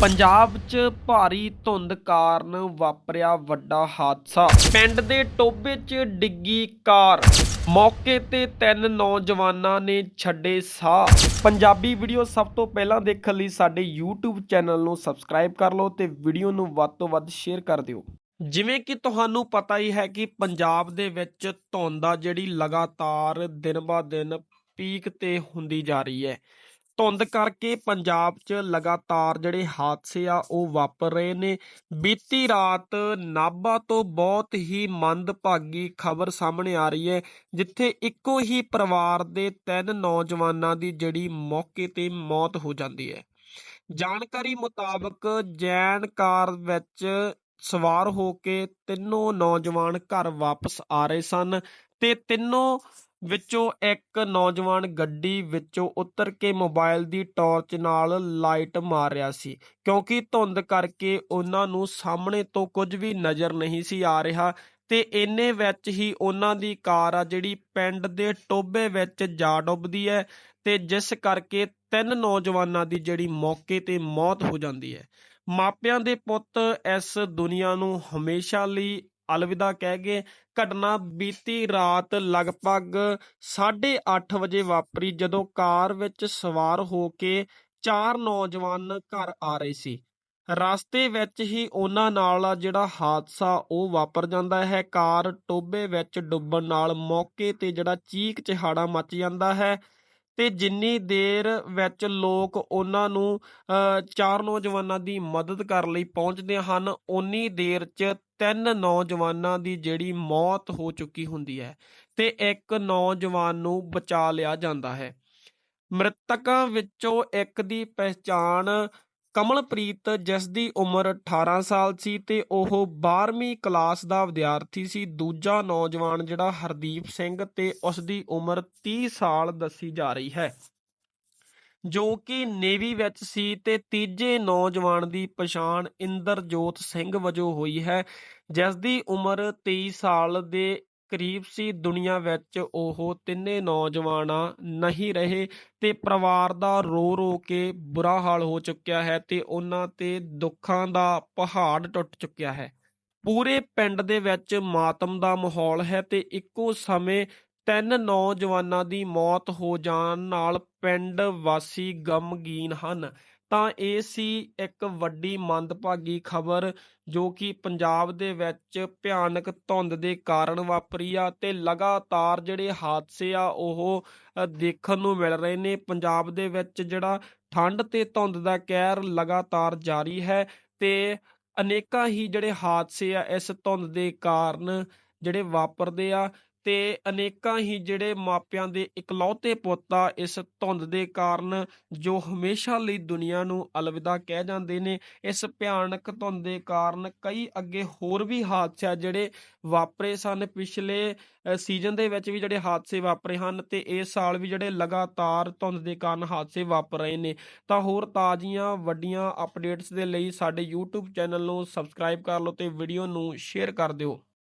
ਪੰਜਾਬ 'ਚ ਭਾਰੀ ਧੁੰਦ ਕਾਰਨ ਵਾਪਰਿਆ ਵੱਡਾ ਹਾਦਸਾ। ਪਿੰਡ ਦੇ ਟੋਬੇ 'ਚ ਡਿੱਗੀ ਕਾਰ। ਮੌਕੇ ਤੇ ਤਿੰਨ ਨੌਜਵਾਨਾਂ ਨੇ ਛੱਡੇ ਸਾਹ। ਪੰਜਾਬੀ ਵੀਡੀਓ ਸਭ ਤੋਂ ਪਹਿਲਾਂ ਦੇਖਣ ਲਈ ਸਾਡੇ YouTube ਚੈਨਲ ਨੂੰ ਸਬਸਕ੍ਰਾਈਬ ਕਰ ਲਓ ਤੇ ਵੀਡੀਓ ਨੂੰ ਵੱਧ ਤੋਂ ਵੱਧ ਸ਼ੇਅਰ ਕਰ ਦਿਓ। ਜਿਵੇਂ ਕਿ ਤੁਹਾਨੂੰ ਪਤਾ ਹੀ ਹੈ ਕਿ ਪੰਜਾਬ ਦੇ ਵਿੱਚ ਧੁੰਦ ਆ ਜਿਹੜੀ ਲਗਾਤਾਰ ਦਿਨ ਬਾ ਦਿਨ ਪੀਕ ਤੇ ਹੁੰਦੀ ਜਾ ਰਹੀ ਹੈ। ਧੁੰਦ ਕਰਕੇ ਪੰਜਾਬ 'ਚ ਲਗਾਤਾਰ ਜਿਹੜੇ ਹਾਦਸੇ ਆ ਉਹ ਵਾਪਰ ਰਹੇ ਨੇ। ਬੀਤੀ ਰਾਤ ਨਾਭਾ ਤੋਂ ਬਹੁਤ ਹੀ ਮੰਦਭਾਗੀ ਖਬਰ ਸਾਹਮਣੇ ਆ ਰਹੀ ਹੈ, ਜਿੱਥੇ ਇੱਕੋ ਹੀ ਪਰਿਵਾਰ ਦੇ ਤਿੰਨ ਨੌਜਵਾਨਾਂ ਦੀ ਜਿਹੜੀ ਮੌਕੇ ਤੇ ਮੌਤ ਹੋ ਜਾਂਦੀ ਹੈ। ਜਾਣਕਾਰੀ ਮੁਤਾਬਕ ਜੈਨ ਕਾਰ ਵਿੱਚ ਸਵਾਰ ਹੋ ਕੇ ਤਿੰਨੋਂ ਨੌਜਵਾਨ ਘਰ ਵਾਪਸ ਆ ਰਹੇ ਸਨ ਤੇ ਤਿੰਨੋਂ ਵਿੱਚੋਂ ਇੱਕ ਨੌਜਵਾਨ ਗੱਡੀ ਵਿੱਚੋਂ ਉਤਰ ਕੇ ਮੋਬਾਈਲ ਦੀ ਟਾਰਚ ਨਾਲ ਲਾਈਟ ਮਾਰ ਰਿਹਾ ਸੀ, ਕਿਉਂਕਿ ਧੁੰਦ ਕਰਕੇ ਉਹਨਾਂ ਨੂੰ ਸਾਹਮਣੇ ਤੋਂ ਕੁਝ ਵੀ ਨਜ਼ਰ ਨਹੀਂ ਸੀ ਆ ਰਿਹਾ ਤੇ ਇੰਨੇ ਵਿੱਚ ਹੀ ਉਹਨਾਂ ਦੀ ਕਾਰ ਆ ਜਿਹੜੀ ਪਿੰਡ ਦੇ ਟੋਬੇ ਵਿੱਚ ਜਾ ਡੁੱਬਦੀ ਹੈ ਤੇ ਜਿਸ ਕਰਕੇ ਤਿੰਨ ਨੌਜਵਾਨਾਂ ਦੀ ਜਿਹੜੀ ਮੌਕੇ ਤੇ ਮੌਤ ਹੋ ਜਾਂਦੀ ਹੈ। ਮਾਪਿਆਂ ਦੇ ਪੁੱਤ ਇਸ ਦੁਨੀਆ ਨੂੰ ਹਮੇਸ਼ਾ ਲਈ ਅਲਵਿਦਾ ਕਹਿ ਗਏ, ਘਟਨਾ ਬੀਤੀ ਰਾਤ ਲਗਭਗ 8:30 ਵਜੇ ਵਾਪਰੀ ਜਦੋਂ ਕਾਰ ਵਿੱਚ ਸਵਾਰ ਹੋ ਕੇ ਚਾਰ ਨੌਜਵਾਨ ਘਰ ਆ ਰਹੇ ਸੀ। ਰਸਤੇ ਵਿੱਚ ਹੀ ਉਹਨਾਂ ਨਾਲ ਜਿਹੜਾ ਹਾਦਸਾ ਉਹ ਵਾਪਰ ਜਾਂਦਾ ਹੈ। ਕਾਰ ਟੋਬੇ ਵਿੱਚ ਡੁੱਬਣ ਨਾਲ ਮੌਕੇ ਤੇ ਜਿਹੜਾ ਚੀਕ ਚਿਹਾੜਾ ਮਚ ਜਾਂਦਾ ਹੈ। ਤੇ ਜਿੰਨੀ ਦੇਰ ਵਿੱਚ ਲੋਕ ਉਹਨਾਂ ਨੂੰ ਅ, ਚਾਰ ਨੌਜਵਾਨਾਂ ਦੀ ਮਦਦ ਕਰਨ ਲਈ ਪਹੁੰਚਦੇ ਹਨ ਉਨੀ ਦੇਰ 'ਚ ਤਿੰਨ ਨੌਜਵਾਨਾਂ ਦੀ ਜਿਹੜੀ ਮੌਤ ਹੋ ਚੁੱਕੀ ਹੁੰਦੀ ਹੈ ਤੇ ਇੱਕ ਨੌਜਵਾਨ ਨੂੰ ਬਚਾ ਲਿਆ ਜਾਂਦਾ ਹੈ। ਮ੍ਰਿਤਕਾਂ ਵਿੱਚੋਂ ਇੱਕ ਦੀ ਪਹਿਚਾਣ ਕਮਲਪ੍ਰੀਤ ਜਿਸ ਦੀ ਉਮਰ 18 ਸਾਲ ਸੀ ਤੇ ਉਹ 12ਵੀਂ ਕਲਾਸ ਦਾ ਵਿਦਿਆਰਥੀ ਸੀ, ਦੂਜਾ ਨੌਜਵਾਨ ਜਿਹੜਾ ਹਰਦੀਪ ਸਿੰਘ ਤੇ ਉਸ ਦੀ ਉਮਰ 30 ਸਾਲ ਦੱਸੀ ਜਾ ਰਹੀ ਹੈ। ਜੋ ਕਿ ਨੇਵੀ ਵਿੱਚ ਸੀ ਤੇ ਤੀਜੇ ਨੌਜਵਾਨ ਦੀ ਪਛਾਣ ਇੰਦਰਜੋਤ ਸਿੰਘ ਵਜੋਂ ਹੋਈ ਹੈ ਜਿਸ ਦੀ ਉਮਰ 23 ਸਾਲ ਦੇ ਕਰੀਬ ਸੀ ਦੁਨੀਆਂ ਵਿੱਚ ਉਹ ਤਿੰਨੇ ਨੌਜਵਾਨ ਨਹੀਂ ਰਹੇ ਤੇ ਪਰਿਵਾਰ ਦਾ ਰੋ ਰੋ ਕੇ ਬੁਰਾ ਹਾਲ ਹੋ ਚੁੱਕਿਆ ਹੈ ਤੇ ਉਹਨਾਂ ਤੇ ਦੁੱਖਾਂ ਦਾ ਪਹਾੜ ਟੁੱਟ ਚੁੱਕਿਆ ਹੈ। ਪੂਰੇ ਪਿੰਡ ਦੇ ਵਿੱਚ ਮਾਤਮ ਦਾ ਮਾਹੌਲ ਹੈ ਤੇ ਇੱਕੋ ਸਮੇਂ ਤਿੰਨ ਨੌਜਵਾਨਾਂ ਦੀ ਮੌਤ ਹੋ ਜਾਣ ਨਾਲ ਪਿੰਡ ਵਾਸੀ ਗਮਗੀਨ ਹਨ। ਤਾਂ ਇਹ ਸੀ ਇੱਕ ਵੱਡੀ ਮੰਦਭਾਗੀ ਖਬਰ ਜੋ ਕਿ ਪੰਜਾਬ ਦੇ ਵਿੱਚ ਭਿਆਨਕ ਧੁੰਦ ਦੇ ਕਾਰਨ ਵਾਪਰੀ ਆ ਤੇ ਲਗਾਤਾਰ ਜਿਹੜੇ ਹਾਦਸੇ ਆ ਉਹ ਦੇਖਣ ਨੂੰ ਮਿਲ ਰਹੇ ਨੇ। ਪੰਜਾਬ ਦੇ ਵਿੱਚ ਜਿਹੜਾ ਠੰਡ ਤੇ ਧੁੰਦ ਦਾ ਕਹਿਰ ਲਗਾਤਾਰ ਜਾਰੀ ਹੈ ਤੇ ਅਨੇਕਾਂ ਹੀ ਜਿਹੜੇ ਹਾਦਸੇ ਆ ਇਸ ਧੁੰਦ ਦੇ ਕਾਰਨ ਜਿਹੜੇ ਵਾਪਰਦੇ ਆ। ਤੇ ਅਨੇਕਾਂ ਹੀ ਜਿਹੜੇ ਮਾਪਿਆਂ ਦੇ ਇਕਲੌਤੇ ਪੁੱਤ ਆ, ਇਸ ਧੁੰਦ ਦੇ ਕਾਰਨ ਜੋ ਹਮੇਸ਼ਾ ਲਈ ਦੁਨੀਆ ਨੂੰ ਅਲਵਿਦਾ ਕਹਿ ਜਾਂਦੇ ਨੇ, ਇਸ ਭਿਆਨਕ ਧੁੰਦ ਦੇ ਕਾਰਨ ਕਈ ਅੱਗੇ ਹੋਰ ਵੀ ਹਾਦਸੇ ਜਿਹੜੇ ਵਾਪਰੇ ਸਨ। ਪਿਛਲੇ ਸੀਜ਼ਨ ਦੇ ਵਿੱਚ ਵੀ ਜਿਹੜੇ ਹਾਦਸੇ ਵਾਪਰੇ ਹਨ ਤੇ ਇਸ ਸਾਲ ਵੀ ਜਿਹੜੇ ਲਗਾਤਾਰ ਧੁੰਦ ਦੇ ਕਾਰਨ ਹਾਦਸੇ ਵਾਪਰ ਰਹੇ ਨੇ। ਤਾਂ ਹੋਰ ਤਾਜ਼ੀਆਂ, ਵੱਡੀਆਂ ਅਪਡੇਟਸ ਦੇ ਲਈ ਸਾਡੇ YouTube ਚੈਨਲ ਨੂੰ ਸਬਸਕ੍ਰਾਈਬ ਕਰ ਲਓ ਤੇ ਵੀਡੀਓ ਨੂੰ ਸ਼ੇਅਰ ਕਰ ਦਿਓ।